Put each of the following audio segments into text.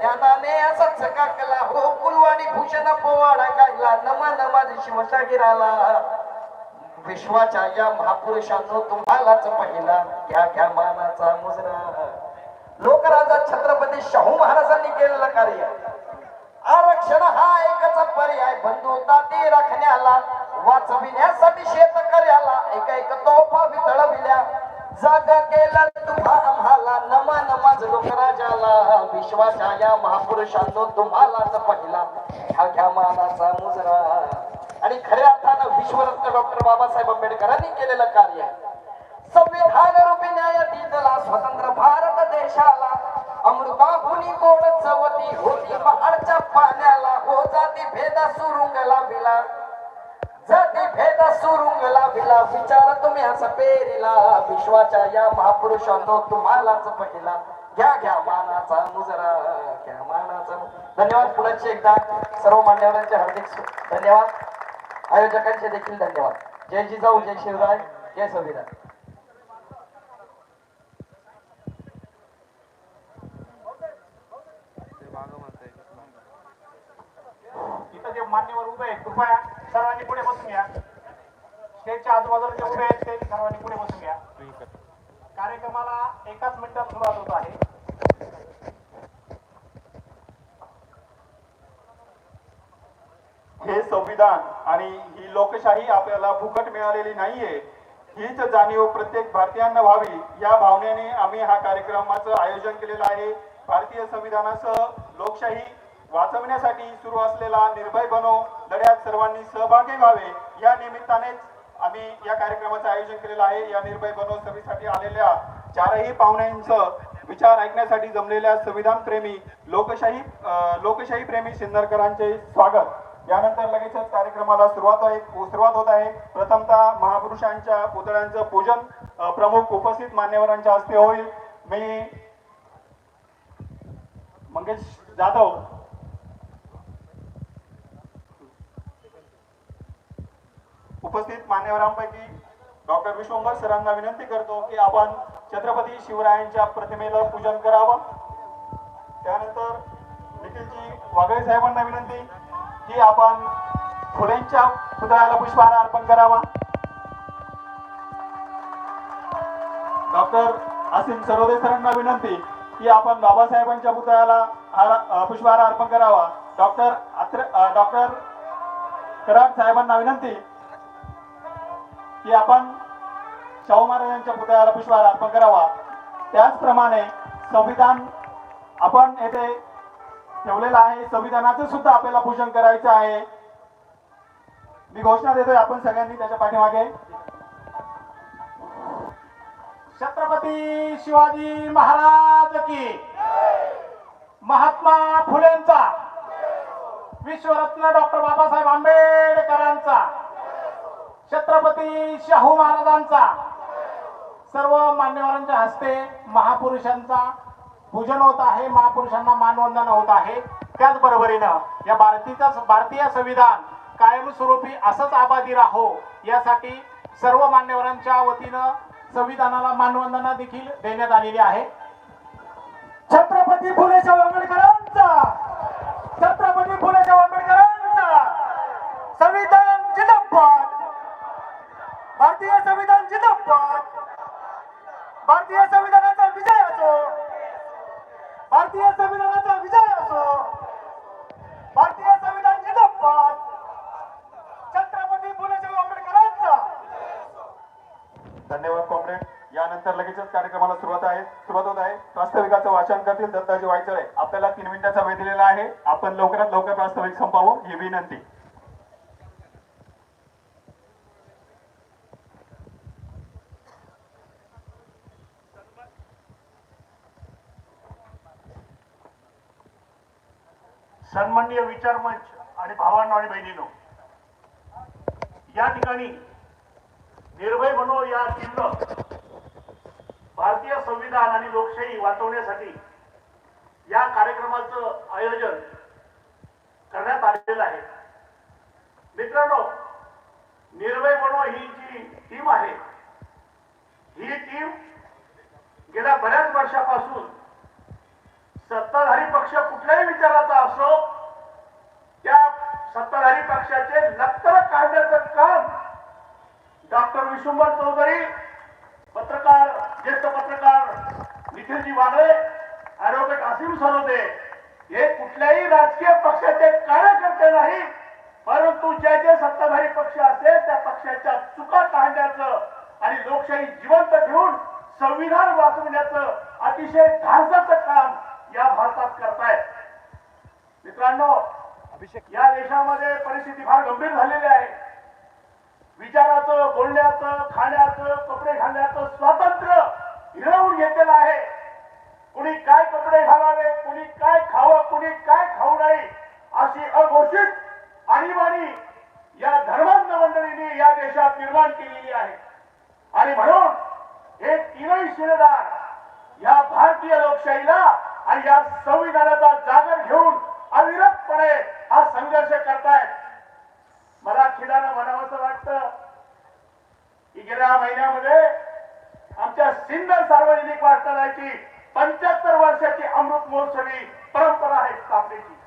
ज्ञानाने असा चकाकला. हो कुलवाडी भूषण पोवाडा गायला नमा नमा शिवशागिराला विश्वाच्या या महापुरुषांनो तुम्हालाच पहिला. घ्या घ्या मानाचा मुजरा. लोकराजा छत्रपती शाहू महाराजांनी केलेलं कार्य. आरक्षण हा एकच पर्याय. बंधुता ती राखण्याला वाचविण्यासाठी शेतकऱ्याला एक एक तोफा वितळविल्या. जागा केला तुम्हा आम्हाला नमा नमाज लोकराजाला विश्वाच्या या महापुरुषांनो तुम्हालाच पहिला ह्या घ्या मानाचा मुजरा. आणि खऱ्या अर्थानं विश्वरत्न डॉक्टर बाबासाहेब आंबेडकरांनी केलेलं कार्य. संविधान रूपी न्याय दिला स्वतंत्र भारत देशाला अमृताभुनी गोड चवती होती. पहाडच्या पाण्याला हो जाती भेदा सुरुंगला बिला जाती सुरुंगला बिला विचारा तुम्ही असं पेरिला. विश्वाच्या या महापुरुषांनो तुम्हालाच पहिला. घ्या घ्या मानाचा मुजरा घ्या मानाचा धन्यवाद पुण्याचे एकदा. सर्व मान्यवरांचे हार्दिक धन्यवाद. आयोजकांचे देखील धन्यवाद. जय जिजाऊ जय शिवराय जय संविधान इथं जे मान्यवर उभे आहेत कृपया सर्वांनी पुढे बसून घ्या स्टेजच्या आजूबाजूला जे उभे आहेत ते सर्वांनी पुढे बसून घ्या. कार्यक्रमाला एकाच मिनिटात सुरुवात होत आहे. हे संविधान आणि ही लोकशाही आपल्याला फुकट मिळालेली नाहीये. हीच जाणीव प्रत्येक भारतीयांना व्हावी. या भावनेने आम्ही हा कार्यक्रमाचं आयोजन केलेलं आहे. भारतीय संविधानासह लोकशाही वाचवण्यासाठी सुरू असलेला निर्भय बनो लढ्यात सर्वांनी सहभागी व्हावे. या निमित्तानेच आम्ही या कार्यक्रमाचं आयोजन केलेलं आहे. या निर्भय बनोत्सवीसाठी आलेल्या चारही पाहुण्यांचं विचार ऐकण्यासाठी जमलेल्या संविधान प्रेमी लोकशाही लोकशाही प्रेमी सिन्नरकरांचे स्वागत. यानंतर लगेचच कार्यक्रमाला सुरुवात आहे सुरुवात होत आहे. प्रथमतः महापुरुषांच्या पुतळ्यांचं पूजन प्रमुख उपस्थित मान्यवरांच्या हस्ते होईल. मी मंगेश जाधव उपस्थित मान्यवरांपैकी डॉक्टर विश्वंभर सरांना विनंती करतो की आपण छत्रपती शिवरायांच्या प्रतिमेला पूजन करावं. त्यानंतर निखिलजी वागळे साहेबांना विनंती की आपण फुलेंच्या पुतळ्याला पुष्पहार अर्पण करावा. डॉक्टर असीम सरोदे सरांना विनंती की आपण बाबासाहेबांच्या पुतळ्याला पुष्पहार अर्पण करावा. डॉक्टर अत्र डॉक्टर कराड साहेबांना विनंती की आपण शाहू महाराजांच्या पुतळ्याला पुष्पहार अर्पण करावा. त्याचप्रमाणे संविधान आपण येथे ठेवलेलं आहे. संविधानाचं सुद्धा आपल्याला पूजन करायचं आहे. मी घोषणा देतोय आपण सगळ्यांनी त्याच्या पाठीमागे. छत्रपती शिवाजी महाराज की महात्मा फुलेंचा विश्वरत्न डॉक्टर बाबासाहेब आंबेडकरांचा. छत्रपती शाहू महाराजांचा सर्व मान्यवरांच्या हस्ते महापुरुषांचा पूजन होत आहे महापुरुषांना मानवंदन होत आहे. त्याचबरोबरीनं या भारतीचा भारतीय संविधान कायमस्वरूपी असंच आबादी राहो यासाठी सर्व मान्यवरांच्या वतीनं संविधानाला मानवंदना देखील देण्यात आलेली आहे. छत्रपती फुले शाहू आंबेडकरांचा छत्रपती फुले शाहू आंबेडकरांचा संविधान जिल्हा भारतीय संविधान जिंदाबाद भारतीय संविधानाचा विजय असो. भारतीय संविधानाचा विजय असो. भारतीय संविधान जिंदाबाद छत्रपती फुले शाहू आंबेडकरांचा. धन्यवाद कॉम्रेड. यानंतर लगेचच कार्यक्रमाला सुरुवात आहे. सुरुवात होत आहे. प्रास्ताविकाचं वाचन करतील दत्ताजी वायचळे. आपल्याला तीन मिनिटाचा वेळ दिलेला आहे. आपण लवकरात लवकर प्रास्ताविक संपावं. ही विनंती. सन्माननीय विचार मंच आणि भावांनो आणि बहिणीनो या ठिकाणी निर्भय बनो या टीमनं भारतीय संविधान आणि लोकशाही वाचवण्यासाठी या कार्यक्रमाचं आयोजन करण्यात आलेलं आहे. मित्रांनो निर्भय बनो ही जी टीम आहे ही टीम गेल्या बऱ्याच वर्षापासून सत्ताधारी पक्ष कुठल्याही विचाराचा असो त्या सत्ताधारी पक्षाचे लक्तर काढण्याचं काम डॉक्टर विश्वभर चौधरी पत्रकार ज्येष्ठ पत्रकार निखिलजी वाघळे ऍडव्होकेट आसिम सरोदे हे कुठल्याही राजकीय पक्षाचे कार्यकर्ते नाही परंतु ज्या जे सत्ताधारी पक्ष असेल त्या पक्षाच्या चुका काढण्याचं आणि लोकशाही जिवंत ठेवून संविधान वाचवण्याचं अतिशय धाडसाचं काम या भारतात करतायत. मित्रांनो या देशामध्ये परिस्थिती फार गंभीर झालेली आहे. विचाराचं बोलण्याचं खाण्याचं कपडे घालण्याचं स्वातंत्र्य हिरवून घेतलेलं आहे. कुणी काय कपडे घालावे कुणी काय खावं कुणी काय खाऊ नये अशी अघोषित आणीबाणी या धर्मांध मंडळींनी या देशात निर्माण केलेली आहे. आणि म्हणून हे तीनही शिलेदार या भारतीय लोकशाहीला आणि या संविधानाचा जागर घेऊन अविरतपणे हा संघर्ष करतायत. मला खिदानं म्हणावंसं वाटतं की गेल्या महिन्यामध्ये आमच्या सिंध सार्वजनिक वाचनालयाची पंच्याहत्तर वर्षाची अमृत महोत्सवी परंपरा आहे स्थापनेची.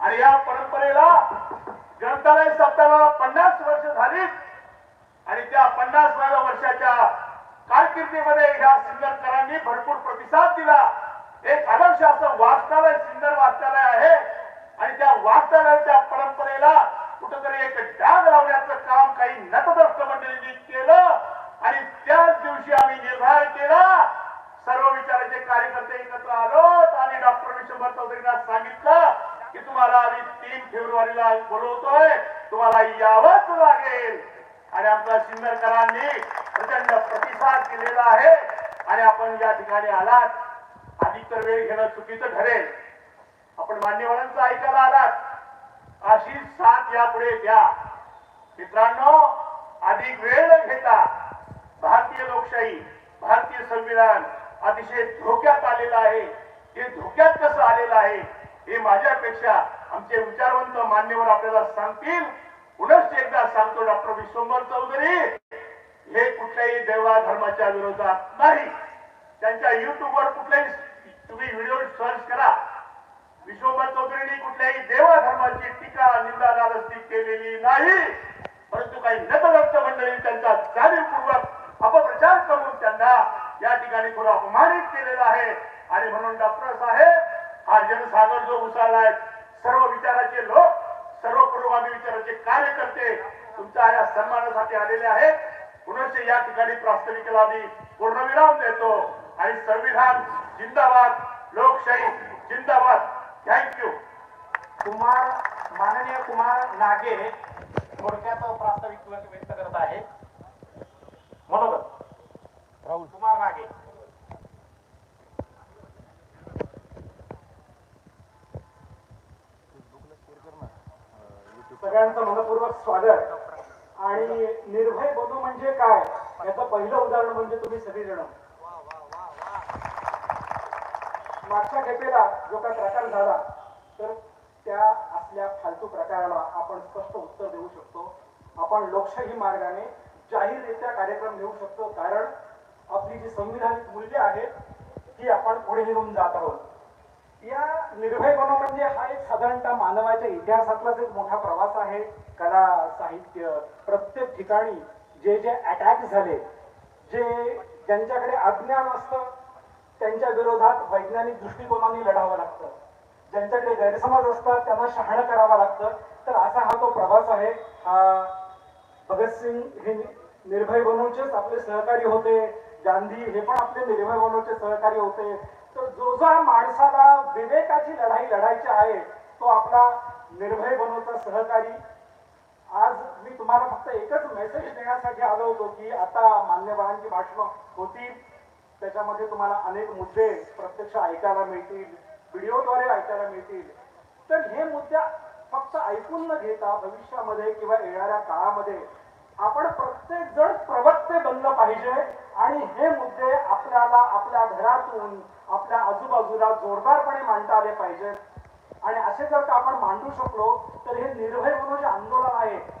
आणि या परंपरेला ग्रंथालय सप्ताहाला पन्नास वर्ष झाली. आणि त्या पन्नासाव्या वर्षाच्या कारकिर्दीमध्ये या सिन्नरकरांनी भरपूर प्रतिसाद दिला. एक आदर्श असं वाचनालय सुंदर वाचनालय आहे. आणि त्या वाचनालयाच्या परंपरेला कुठंतरी एक डाग लावण्याचं काम काही नतद्रष्ट मंडळींनी केलं. आणि त्याच दिवशी आम्ही निर्धार केला सर्व विचाराचे कार्यकर्ते एकत्र आलो आणि डॉक्टर विश्वभर चौधरींना सांगितलं की तुम्हाला आम्ही तीन फेब्रुवारीला बोलवतोय. तुम्हाला यावंच लागेल. आणि आमच्या सिंदरकरांनी प्रचंड प्रतिसाद दिलेला आहे. आणि आपण या ठिकाणी आलात अधिक तर वेळ घेणं चुकीचं ठरेल. आपण मान्यवरांचं ऐकायला आलात. अशी साथ यापुढे द्या. मित्रांनो अधिक वेळ न घेता भारतीय लोकशाही भारतीय संविधान अतिशय धोक्यात आलेलं आहे. हे धोक्यात कसं आलेलं आहे हे माझ्यापेक्षा आमचे विचारवंत मान्यवर आपल्याला सांगतील. पुनश्च एकदा सांगतो डॉक्टर विश्वंभर चौधरी हे कुठल्याही देवा धर्माच्या विरोधात नाही. त्यांच्या युट्यूबवर कुठल्याही तुम्ही व्हिडिओ सर्च करा. विश्वभर चौधरींनी कुठल्याही देवा धर्माची टीका निंदा नालस्ती केलेली नाही. परंतु काही नतदत्त मंडळी त्यांचा जाणीवपूर्वक अपप्रचार करून त्यांना या ठिकाणी थोडं अपमानित केलेला आहे. आणि म्हणून डॉक्टर साहेब हा जनसागर जो उसळलाय सर्व विचाराचे लोक सर्व पुरोगामी विचाराचे कार्यकर्ते तुमच्या या सन्मानासाठी आलेले आहेत. पुनश्च या ठिकाणी प्रास्ताविकेला मी पूर्णविराम देतो. आणि संविधान जिंदाबाद लोकशाही जिंदाबाद. थँक्यू कुमार माननीय कुमार नागे थोडक्यात प्रास्ताविक व्यक्त करत आहेत. मनोगत. राहुल. कुमार नागे. सगळ्यांचं मनपूर्वक स्वागत. आणि निर्भय बनो म्हणजे काय? याचं पहिलं उदाहरण म्हणजे तुम्ही सगळेजण. मागच्या खेपेला जो काही प्रकार झाला तर त्या असल्या फालतू प्रकाराला आपण स्पष्ट उत्तर देऊ शकतो. आपण लोकशाही मार्गाने जाहीररित्या कार्यक्रम घेऊ शकतो कारण आपली जी संविधानिक मूल्य आहेत ती आपण पुढे घेऊन जात आहोत. या निर्भय म्हणजे हा एक साधारणतः मानवाच्या इतिहासातलाच एक मोठा प्रवास आहे. कला साहित्य प्रत्येक ठिकाणी जे जे अटॅक झाले जे ज्यांच्याकडे अज्ञान असतं त्यांच्या विरोधात वैज्ञानिक दृष्टिकोनाने लढावं लागतं. ज्यांच्याकडे गैरसमज असतात त्यांना शहाणं करावं लागतं. तर असा हा तो प्रवास आहे. हा भगतसिंग हे निर्भय बनूचेच आपले सहकारी होते. गांधी हे पण आपले निर्भय बनूचे सहकारी होते. तर जो जो माणसाला विवेकाची लढाई लढायची आहे तो आपला निर्भय बनवचा सहकारी. आज मी तुम्हाला फक्त एकच मेसेज देण्यासाठी आलो होतो की आता मान्यवरांची भाषणं होती त्याच्यामध्ये तुम्हाला अनेक मुद्दे प्रत्यक्ष ऐकायला मिळतील व्हिडिओद्वारे ऐकायला मिळतील. तर हे मुद्दे फक्त ऐकून न घेता भविष्यामध्ये किंवा येणाऱ्या काळामध्ये आपण प्रत्येक जण प्रवक्ते बनलं पाहिजे आणि हे मुद्दे आपल्याला आपल्या घरातून आपल्या आजूबाजूला जोरदारपणे मांडता आले पाहिजेत. आणि असे जर का आपण मांडू शकलो तर हे निर्भय म्हणून जे आंदोलन आहे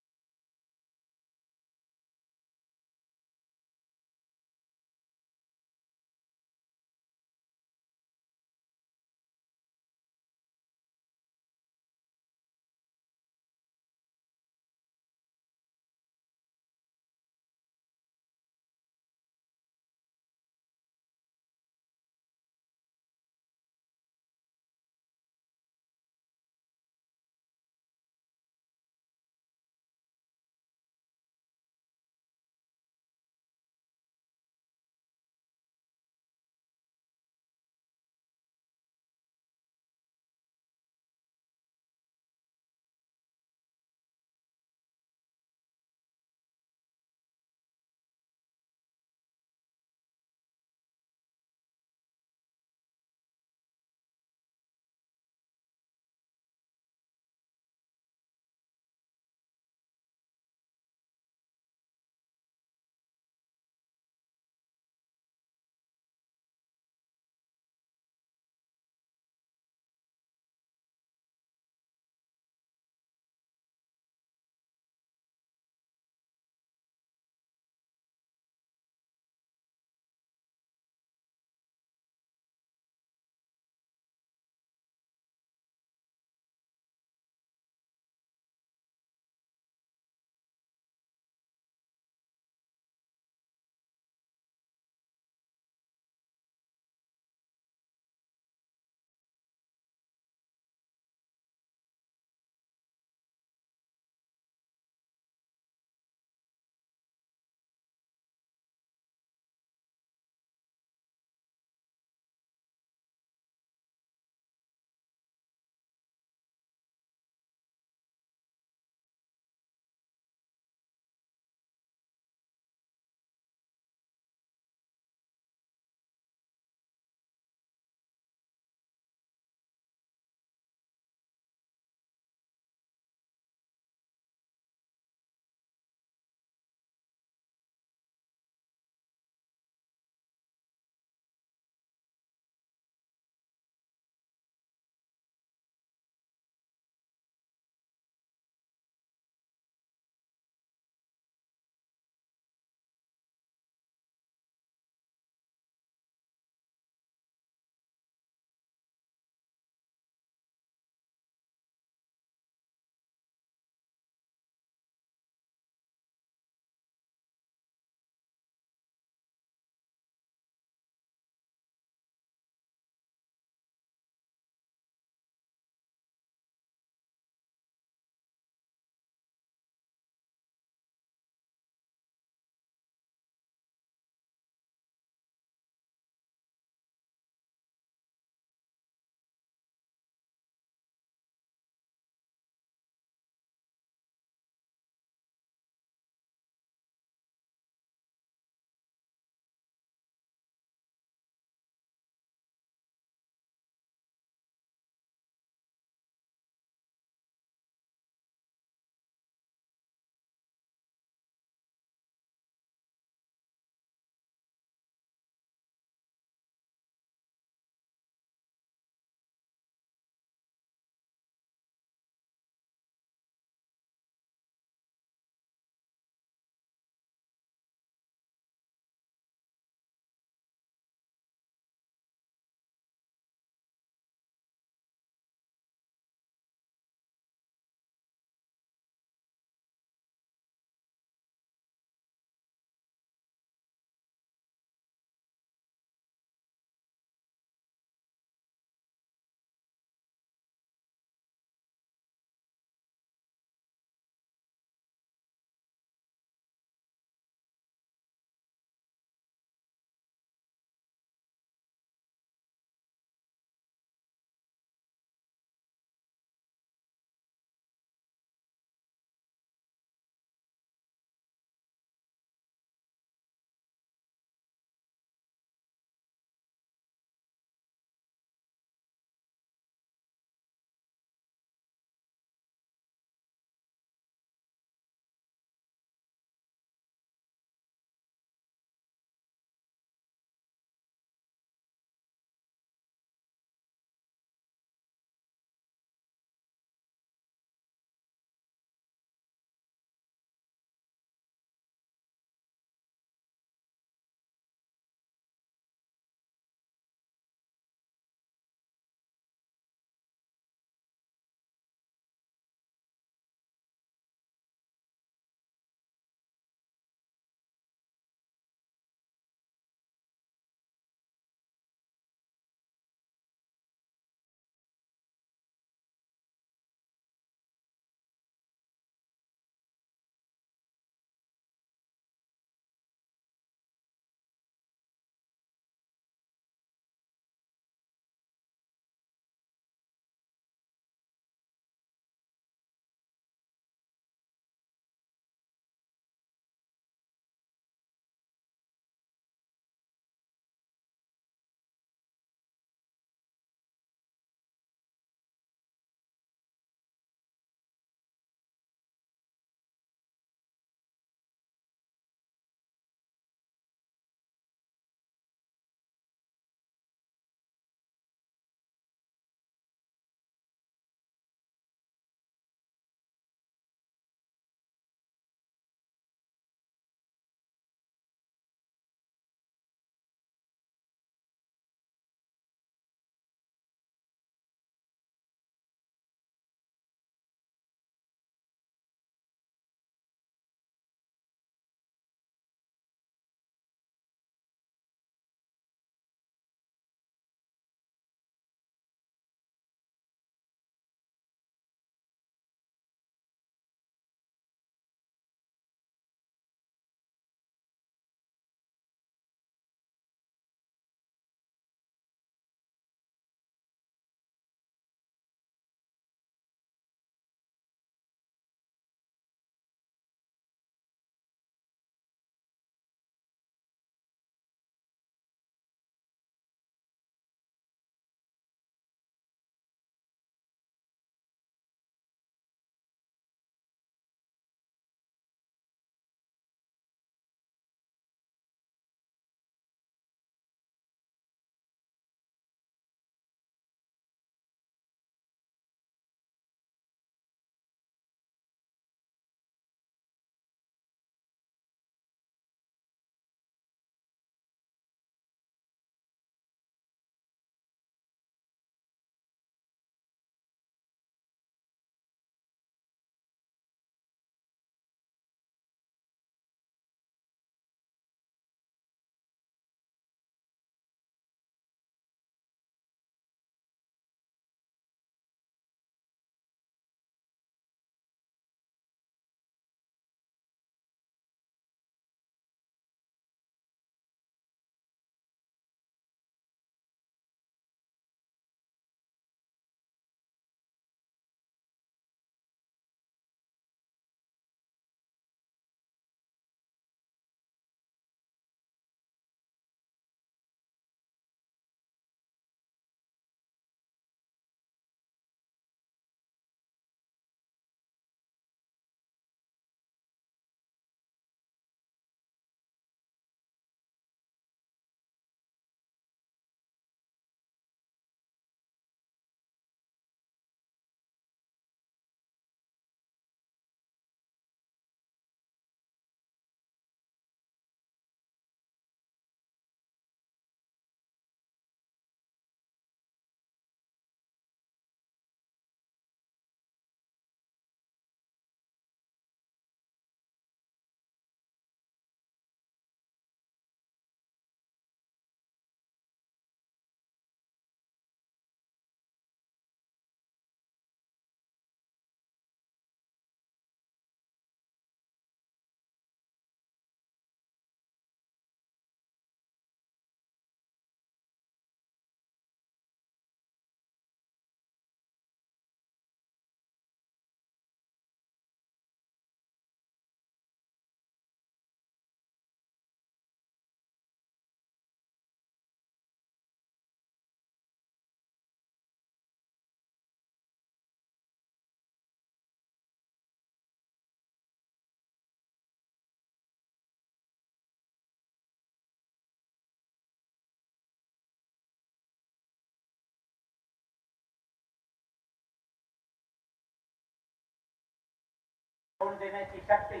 करून देण्याची शक्ती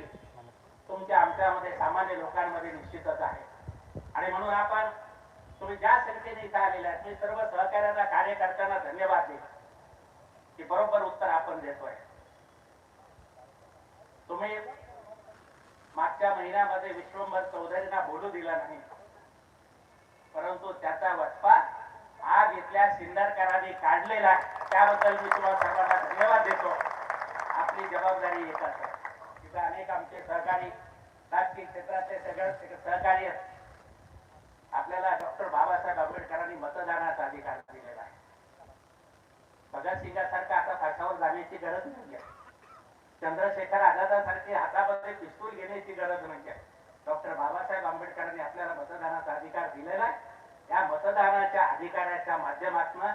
तुमच्या आमच्यामध्ये सामान्य लोकांमध्ये निश्चितच आहे. आणि म्हणून आपण तुम्ही ज्या संख्येने इथं आलेले आहेत मी सर्व सहकार्यांना कार्यकर्त्यांना धन्यवाद देतो की बरोबर उत्तर आपण देतोय. तुम्ही मागच्या महिन्यामध्ये विश्वंभर चौधरींना बोलू दिला नाही. परंतु त्याचा वटपा आज इथल्या सिंदरकरांनी काढलेला आहे. त्याबद्दल मी तुम्हाला सर्वांना धन्यवाद देतो. आपली जबाबदारी एकच आहे आमचे सहकारी राजकीय क्षेत्रातले सगळे सहकारी आपल्याला डॉक्टर बाबासाहेब आंबेडकरांनी मतदानाचा अधिकार दिलेला आहे. भगतसिंगासारखा आता फाशावर जाण्याची गरज नाही आहे चंद्रशेखर आझादासारखी हातामध्ये पिस्तूल घेण्याची गरज म्हणजे डॉक्टर बाबासाहेब आंबेडकरांनी आपल्याला मतदानाचा अधिकार दिलेला आहे. या मतदानाच्या अधिकाराच्या माध्यमातून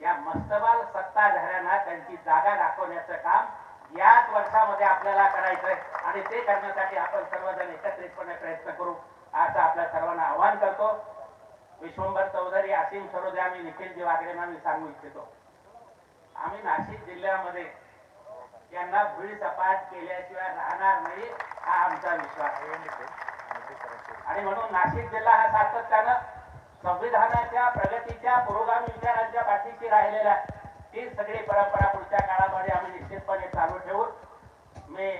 या मस्तबाल सत्ताधाऱ्यांना त्यांची जागा दाखवण्याचं काम याच वर्षामध्ये आपल्याला करायचंय. आणि ते करण्यासाठी आपण सर्वजण एकत्रितपणे प्रयत्न करू असं आपल्या सर्वांना आवाहन करतो. विश्वंभर चौधरी असीम सरोदे आम्ही निखिलजी वागडे मी सांगू इच्छितो. आम्ही नाशिक जिल्ह्यामध्ये यांना भुळी सपाट केल्याशिवाय राहणार नाही हा आमचा विश्वास. आणि म्हणून नाशिक जिल्हा हा सातत्यानं संविधानाच्या प्रगतीच्या पुरोगामी विचारांच्या पाठीशी राहिलेला ती सगळी परंपरा पुढच्या काळामध्ये आम्ही निश्चितपणे चालू ठेवून मी